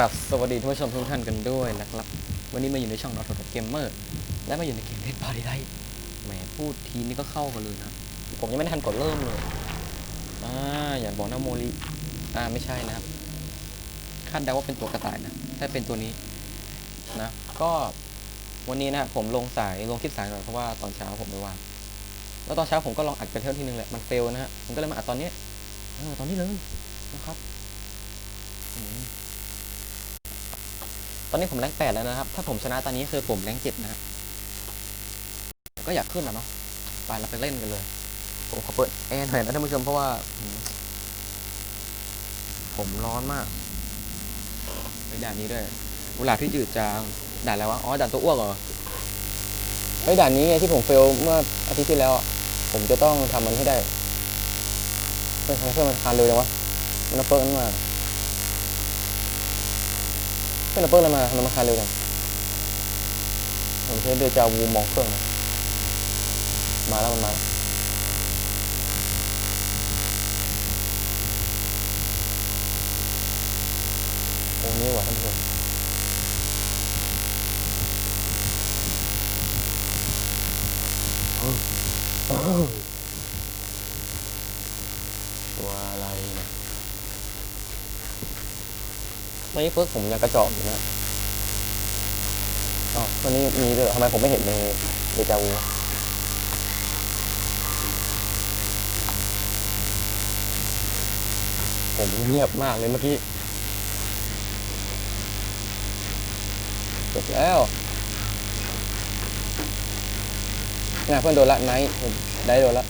ครับสวัสดีท่านผู้ชมทุกท่านกันด้วยนะครับ วันนี้มาอยู่ในช่องนอตเกมเมอร์และมาอยู่ในเกมเพชรพาริไดแหมพูดทีนี้ก็เข้ากันเลยนะ ผมยังไม่ทันกดเริ่มเลยอ่าอย่าบอกนะโมริอ่าไม่ใช่นะครับคาดเดาว่าเป็นตัวกระต่ายนะถ้าเป็นตัวนี้นะก็วันนี้นะผมลงสายลงคลิปสายหน่อยเพราะว่าตอนเช้าผมไม่ว่างแล้วตอนเช้าผมก็ลองอัดไปเท่าทีนึงแหละมันเฟลนะฮะผมก็เลยมาอัดตอนนี้เออตอนนี้เลยนะครับ อืมตอนนี้ผมแรงแปดแล้วนะครับ ถ้าผมชนะตอนนี้คือผมแรงเจ็ดนะครับ ก็อยากขึ้นนะเนาะ ไปเราไปเล่นกันเลย ผมขอเปิดแอร์หน่อยนะท่านผู้ชมเพราะว่าอืมผมร้อนมากไปด่านนี้ด้วยเวลาที่จืดจางด่านอะไรวะ อ๋อ ด่านตัวอ้วกเหรอไอ้ยด่านนี้ไงที่ผมเฟลเมื่ออาทิตย์ที่แล้วอะผมจะต้องทำมันให้ได้เพื่อนทำไมเพื่อนมันคานเร็วจังวะมันเอาเปิดมันมา เพื่อนราเปิดอะไรมาทำไมมันคาเร็วจังผมใช้เดจาวูมองเครื่องนะมาแล้วมันมาแล้วโอ้นี่ว่าท่านผู้ชมตัว ไม่เฟิร์กผมยังกระจอกอยู่นะอ๋อตัวนี้มีด้วยเหรอทำไมผมไม่เห็นในเดจาวูผมเงียบมากเลยเมื่อกี้จบแล้วนี่ยเพื่อนโดนละไนท์ผมได้โดนละ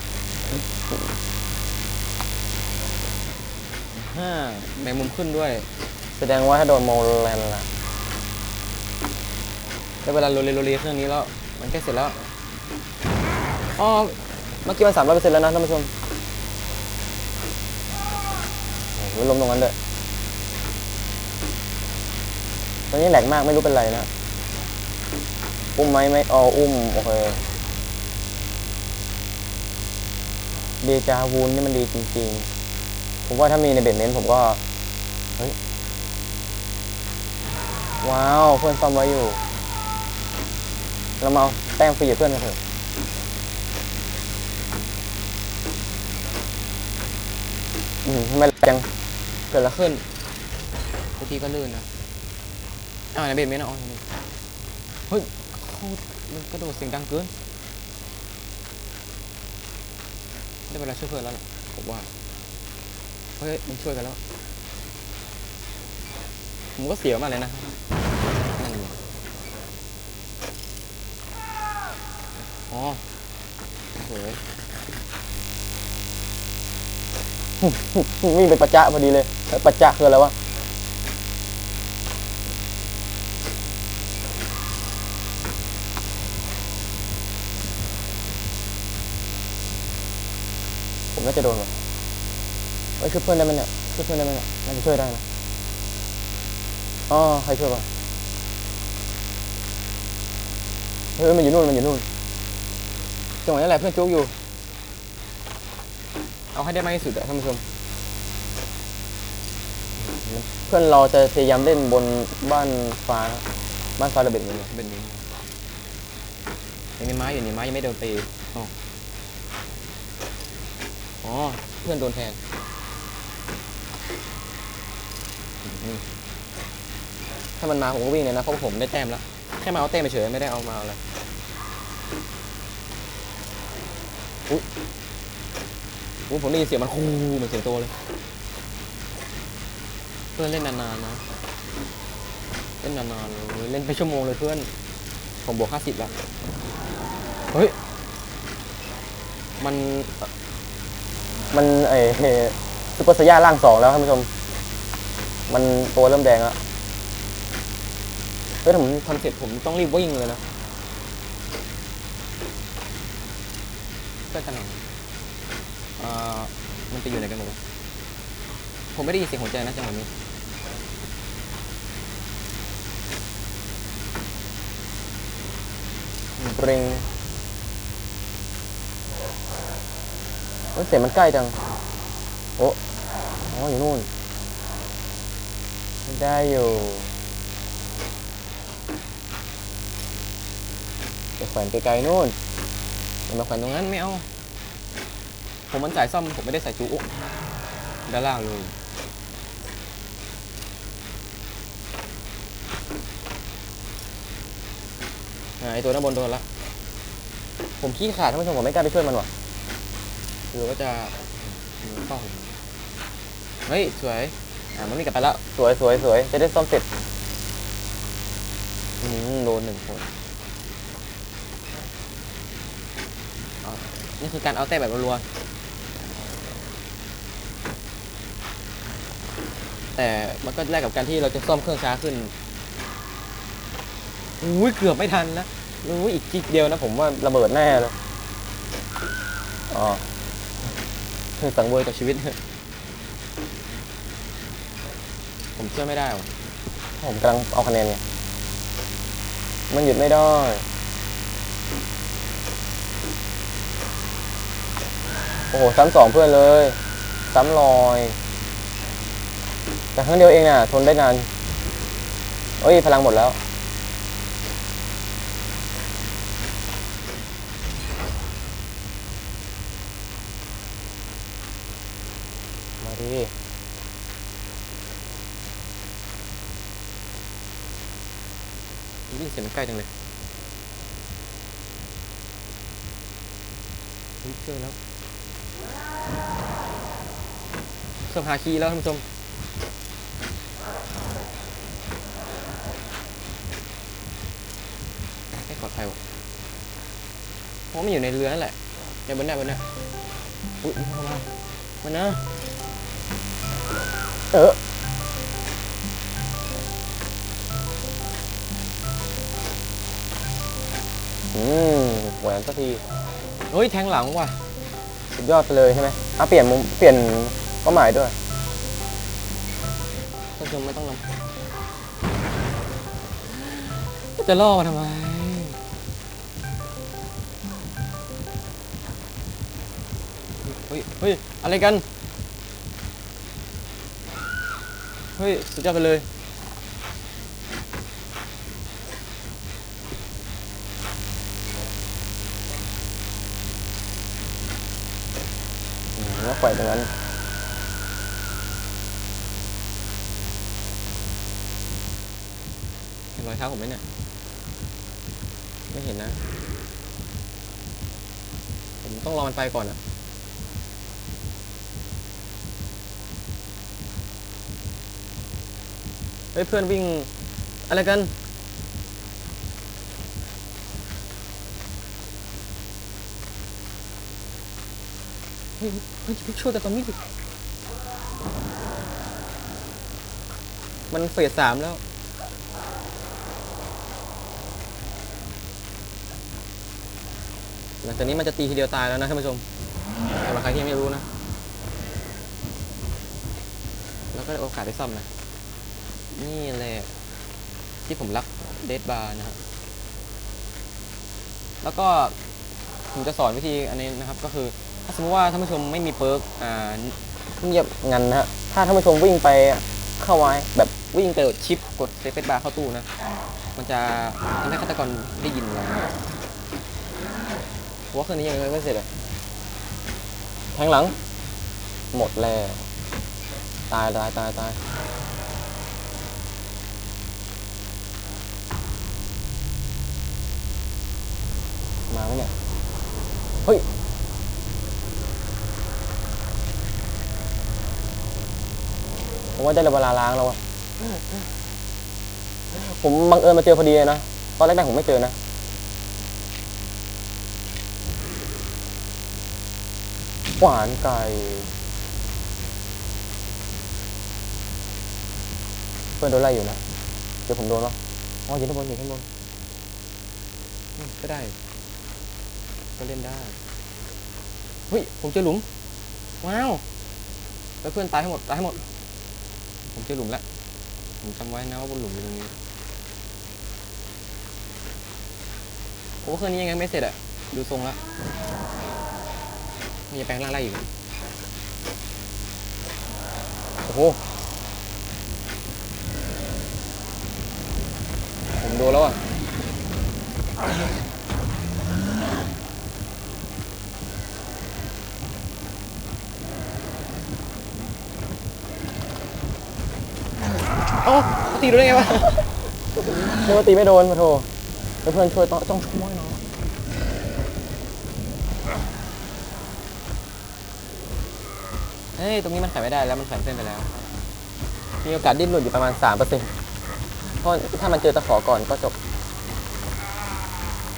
ห้าแมงมุมขึ้นด้วย แสดงว่าถ้าโดนโมแลนล่ะได้เวลาโรเลโรเลเครื่องนี้แล้ว มันใกล้เสร็จแล้ว อ๋อ เมื่อกี้มันสามร้อยเปอร์เซ็นต์แล้วนะท่านผู้ชมโอ้โหลมตรงนั้นด้วยตอนนี้แหลกมากไม่รู้เป็นไรนะ อุ้มไหมไม่อ๋ออุ้ม โอเคเดจาวูนนี่มันดีจริงๆ ผมว่าถ้ามีในเบดเมนต์ผมก็ เฮ้ย ว้าว เพื่อนซ่อมไว้อยู่ เรามาเอาแต้มฟรีกับเพื่อนกันเถอะ อืมไมยังเกิดอะขึ้นทุกทีก็ลื่นนะอ้าวในเบดเมนต์อะอ๋อเฮ้ยเขากระโดดเสียงดังเกินได้เวลาช่วยเพื่อนแล้วผมว่าเฮ้ยมันช่วยกันแล้ว ผมก็เสียมากเลยนะนั่นไง อ๋อสวยวิ่งไปประจะพอดีเลยเอ้ยประจะคืออะไรวะผมน่าจะโดนว่ะเอ้ยช่วยเพื่อนได้ไหมเนี่ยช่วยเพื่อนได้ไหมเนี่ยน่าจะช่วยได้นะอ๋อใครช่วยป่ะเฮ้ยมันอยู่นู่นมันอยู่นู่น จังหวะนี้แหละเพื่อนจุกอยู่ เอาให้ได้มากที่สุดอะท่านผู้ชม เพื่อนเราจะพยายามเล่นบนบ้านฟ้า บ้านฟ้าระเบิดนี่เป็นนี้ยังมีไม้อยู่นี่ไม้ยังไม่โดนตีอ๋ออ๋อเพื่อนโดนแทงอืมถ้ามันมาผมก็วิ่งเลยนะเพราะผมได้แต้มแล้ว แค่มาเอาแต้มเฉยๆไม่ได้เอามาอะไร อุ๊ยอุ๊ยผมได้ยินเสียงมันคูเหมือนเสียงตัวเลย เพื่อนเล่นนานๆนะ เล่นนานๆเลยเล่นไปชั่วโมงเลยเพื่อน ผมบวกห้าสิบล้วเฮ้ย มัน มันเอซุปเปอร์สยาร่างสองแล้วท่านผู้ชม มันตัวเริ่มแดงแล้วเฮ้ยผมทำเสร็จผมต้องรีบวิ่งเลยนะ เพื่อนกันหน่อยอ่ามันไปอยู่ไหนกันหมดวะผมไม่ได้ยินเสียงหัวใจนะจังหวะนี้เริงเฮ้ยเสียงมันใกล้จัง โอ้อ๋ออยู่นู่น ได้อยู่ไปแขวนไกลๆนู่น อย่ามาแขวนตรงนั้นไม่เอา ผมมันสายซ่อมผมไม่ได้ใส่จูโอ๊ะด้านล่างเลยอ่าไอตัวด้านบนโดนละ ผมขี้ขาดท่านผู้ชมผมไม่กล้าไปช่วยมันว่ะหรือว่าจะเฝ้าผมเฮ้ย สวย อ่ามันไม่กลับไปแล้ว สวยสวยสวยจะได้ซ่อมเสร็จอืมโดนหนึ่งคน นี่คือการเอาแต่แบบรัวๆแต่มันก็แลกกับการที่เราจะซ่อมเครื่องช้าขึ้นอุ้ยเกือบไม่ทันนะอุ้ยอีกจิกเดียวนะผมว่าระเบิดแน่เลยอ๋อสังเวยกับชีวิต ผมเชื่อไม่ได้ผมกำลังเอาคะแนนไงมันหยุดไม่ได้ อ้โห ซ้ำสองเพื่อนเลย ซ้ำลอย แต่ครั้งเดียวเองน่ะ ทนได้นานเอ้ย พลังหมดแล้ว มาดิวิ่งเสียงมันใกล้จังเลยเฮ้ยเจอแล้ว สื้อผ้าคีย์แล้วท่านผู้ชมให้ปลอดภัยวะเพราะมันอยู่ในเรือนั่นแหละในบนเนี่ยบนเนี่ยอุ้ยว้ามามันนะเอออืมแหวนสักทีเฮ้ยแทงหลังว่ะ สุดยอดไปเลยใช่ไหมอะเปลี่ยนมุมเปลี่ยนเป้าหมายด้วยท่านผู้ชมไม่ต้องลำจะล่อมาทำไมเฮ้ยเฮ้ยอะไรกัน เฮ้ย สุดยอดไปเลย อืมแล้วปล่อยตรงนั้นเห็นรอยเท้าผมไหมเนี่ย ไม่เห็นนะ ผมต้องรอมันไปก่อนอะเฮ้ยเพื่อนวิ่ง อะไรกัน เฮ้ยเฮ้ยช่วยแต่ตอนนี้ดิมันเฟสสามแล้ว หลังจากนี้มันจะตีทีเดียวตายแล้วนะท่านผู้ชมสำหรับใครที่ไม่รู้นะ แล้วก็โอกาสได้ซ่อมนะ นี่แหละ ที่ผมรักเดดบาร์นะฮะแล้วก็ผมจะสอนวิธีอันนี้นะครับก็คือ ถ้าสมมติว่าท่านผู้ชมไม่มีเปิร์กอ่าเงียบงันนะฮะถ้าท่านผู้ชมวิ่งไปเข้าไว้แบบวิ่งไปกดชิปกดเซฟเฟสบาร์เข้าตู้นะ มันจะทำให้ฆาตกรได้ยินเราเพราะว่าเครื่องนี้ยังไม่เสร็จอะแทงหลัง หมดแล้วตายตายตายตายมาไหมเนี่ย เฮ้ย ผมว่าได้เวลาล้างแล้วอะผมบังเอิญมาเจอพอดีนะ ตอนแรกๆผมไม่เจอนะ หวานไก่ เพื่อนโดนไล่อยู่นะ เดี๋ยวผมโดนวะอ๋อยู่ข้างบนยู่ข้างบนก็ได้ ก็เล่นได้ เฮ้ย ผมเจอหลุม ว้าว แล้วเพื่อนตายทั้หมด ตายทั้หมด ผมเจอหลุมละผมจำไว้นะว่าบนหลุมอยู่ตรงนี้โอ้คืนนี้ยังไงไม่เสร็จอะดูทรงละมีแปลงร่างอะไรอยู่โอ้โหผมโดนแล้วอะ ตีโดนได้ไงวะเรียกว่าตีไม่โดนมาโทแล้วเพื่อนช่วยต้องต้องช่วยเนาะเฮ้ย ตรงนี้มันขายไม่ได้แล้วมันขายเส้นไปแล้ว มีโอกาสดิ้นหลุดอยู่ประมาณสามเปอร์เซ็นต์เพราะถ้ามันเจอตะขอก่อนก็จบ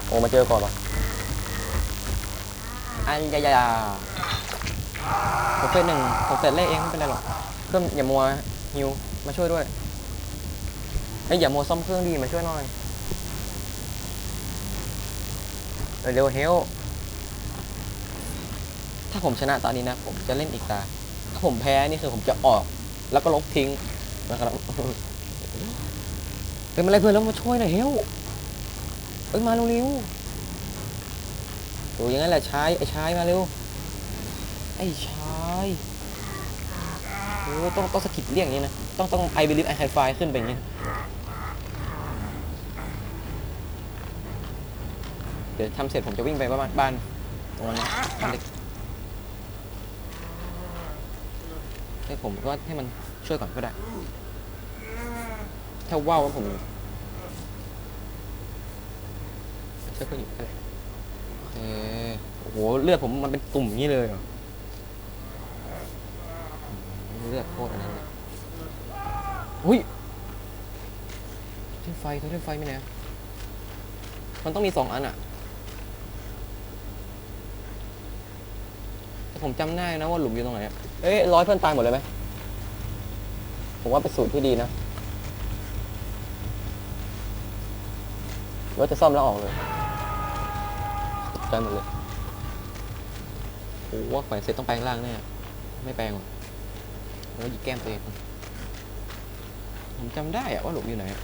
โอ้มาเจอก่อนวะอันยายาผมเฟสหนึ่งผมเฟสเลขเองไม่เป็นไรหรอก เพื่อนอย่ามัวฮิวมาช่วยด้วย เอ้ยอย่าโมซ่อมเครื่องดีมาช่วยหน่อยเร็วเฮลถ้าผมชนะตอนนี้นะ ผมจะเล่นอีกตา ถ้าผมแพ้นี่คือผมจะออก แล้วก็ลบทิ้งนะครับเป็นอะไรเพื่อนแล้วมาช่วยหน่อยเฮลเอ้ยมาเร็วๆโอ้ยอย่างนั้นแหละชายไอ้ชายมาเร็วไอ้ชายโอ้ต้องต้องสะกิดเรียกอย่างนี้นะ ต้องต้องไอ believe I can fly ขึ้นไปอย่างนี้ เดี๋ยวทำเสร็จผมจะวิ่งไปบ้านบ้านตรงนั้นนะบ้านเล็กให้ผมก็ให้มันช่วยก่อนก็ได้ ถ้าว่าวว่าผมช่วยเพื่อยู่ก็ได้โอเคโอ้โหเลือดผมมันเป็นตุ่มงนี้เลยเหรอเลือดโคตรอันนั้นเลยอุ้ยเทไฟเทไฟไม่ไหนอะมันต้องมีสองอันอะแต่ ผมจำได้นะว่าหลุมอยู่ตรงไหนอะเอ้ยร้อยเพื่อนตายหมดเลยไหมผมว่าเป็นสูตรที่ดีนะว่าจะซ่อมแล้วออกเลยตกใจหมดเลยโอ้ว่าแขวนเสร็จต้องแปลงร่างแน่ไม่แปลงหรอกแล้วหยิบแก้มตัวเองผมจำได้อะว่าหลุมอยู่ไหนอะ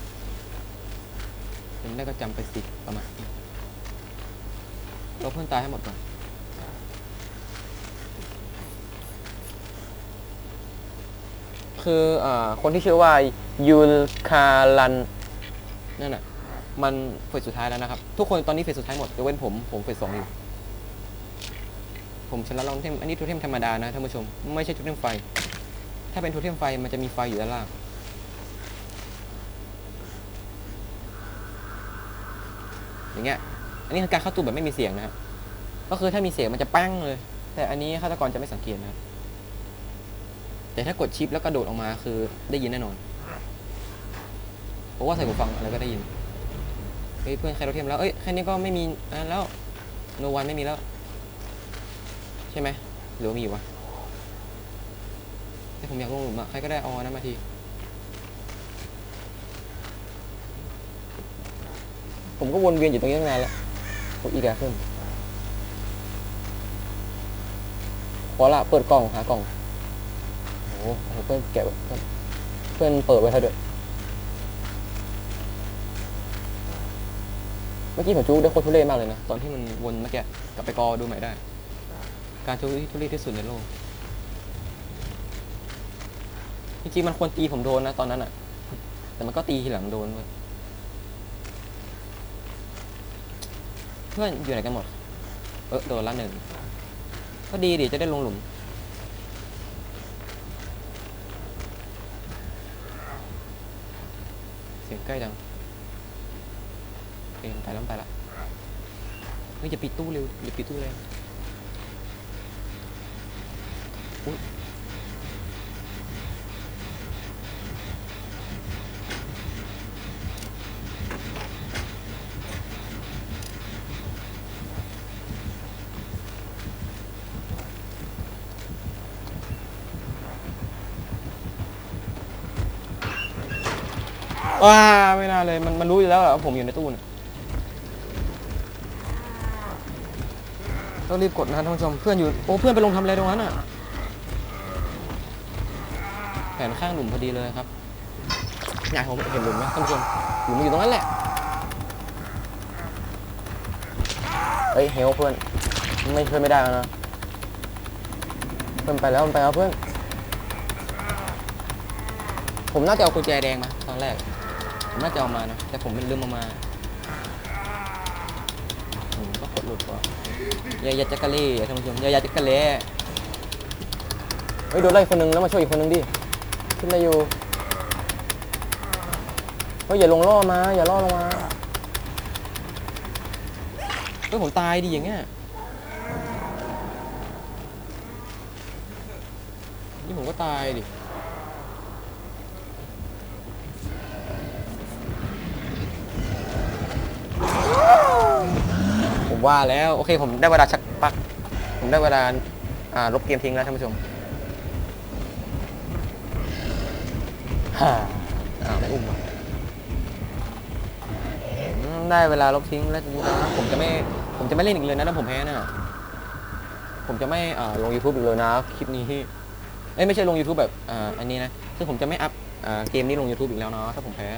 จำได้ก็จำไปสิประมาณเราเพื่อนตายให้หมดก่อน คืออคนที่ชื่อว่ายูลคารันนั่นน่ะมันเฟสสุดท้ายแล้วนะครับ ทุกคนตอนนี้เฟสสุดท้ายหมดยกเว้นผม ผมเฟสสองอยู่ ผมชนะลองเทมอันนี้ทูเทมธรรมดานะท่านผู้ชม ไม่ใช่ทูเทมไฟ ถ้าเป็นทูเทมไฟมันจะมีไฟอยู่ด้านล่าง อย่างเงี้ย อันนี้คือการเข้าตู้แบบไม่มีเสียงนะครับก็คือถ้ามีเสียงมันจะแป้งเลย แต่อันนี้ฆาตกรจะไม่สังเกตนะครับ แต่ถ้ากดชิปแล้วกระโดดออกมาคือได้ยินแน่นอน เพราะว่าใส่หูฟังอะไรก็ได้ยิน เฮ้ยเพื่อนใครเราเทียมแล้ว เอ้ยแค่นี้ก็ไม่มีอันแล้วโนวันไม่มีแล้ว ใช่ไหมหรือว่ามีอยู่วะแต่ผมอยากลงหลุมอะใครก็ได้เอาอันนั้นมาทีผมก็วนเวียนอยู่ตรงนี้ตั้งนานแล้วโอ้อีกแล้วขึ้นขอละเปิดกล่องหากล่อง เพื่อนแกะเพื่อนเพื่อนเปิดไว้เท่าด้วย เมื่อกี้ผมจูได้โคตรทุเรศมากเลยนะ ตอนที่มันวนเมื่อกี้กลับไปกอดูใหม่ได้ การทุที่ทุเรศที่สุดในโลก จริงๆมันควรตีผมโดนนะตอนนั้นอะแต่มันก็ตีทีหลังโดนเว้ยเพื่อนอยู่ไหนกันหมด เออโดนละหนึ่ง ก็ดีดิจะได้ลงหลุม เสียง ใกล้จังเอ็นไปแล้วไปแล้วเฮ้ยอย่าปิดตู้เร็วอย่าปิดตู้เร็วอุ๊ย ว้าไม่น่าเลยมันมันรู้อยู่แล้วว่าผมอยู่ในตู้น่ะต้องรีบกดนะท่านผู้ชมเพื่อนอยู่โอ้เพื่อนไปลงทำอะไรตรงนั้นอะแผนข้างหลุมพอดีเลยครับอยากผมเห็นหลุมไหมท่านผู้ชมหลุมมันอยู่ตรงนั้นแหละเฮ้ยเฮลเพื่อนไม่ช่วยไม่ได้แล้วนะเพื่อนไปแล้วมันไปแล้วเพื่อนผมน่าจะเอากุญแจแดงมาตอนแรก ผมน่าจะเอามานะ แต่ผมเป็นลืมเอามาผมก็กดหลุดก่อนยายาจักรเล่ท่านผู้ชมยายาจักรเล่เฮ้ยโดนไล่คนหนึงแล้วมาช่วยอีกคนหนึงดิขึ้นอะไรอยู่เฮ้ยอย่าลงล่อมา อย่าล่อลงมาเฮ้ยผมตายดิอย่างเงี้ยนี่ผมก็ตายดิ ว่าแล้วโอเคผมได้เวลาชักปลัก ผมได้เวลาอ่าลบเกมทิ้งแล้วท่านผู้ชมฮ่าอ้าวไม่อุ้มอะอืมได้เวลาลบทิ้งแล้วนะผมจะไม่ผมจะไม่เล่นอีกเลยนะถ้าผมแพ้น่ะผมจะไม่อ่าลง YouTube อีกเลยนะคลิปนี้เอ้ยไม่ใช่ลง YouTube แบบอ่าอันนี้นะซึ่งผมจะไม่อัพอ่าเกมนี้ลง YouTube อีกแล้วเนาะถ้าผมแพ้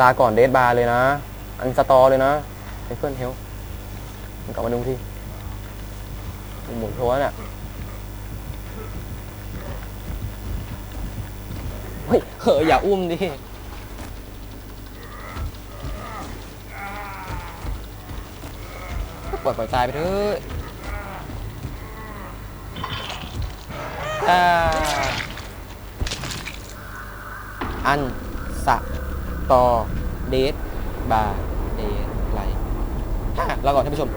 ลาก่อนเดทบาร์เลยนะ อันสตอเลยนะไอ้เฟิลเฮลมันกลับมาดูที่หมุนโทนอะเฮ้ยเฮ้ยอย่าอุ้มดิปล่อยปล่อยตายไปเถอะอันสะตอเดทบาร์ ลาก่อนท่านผู้ชม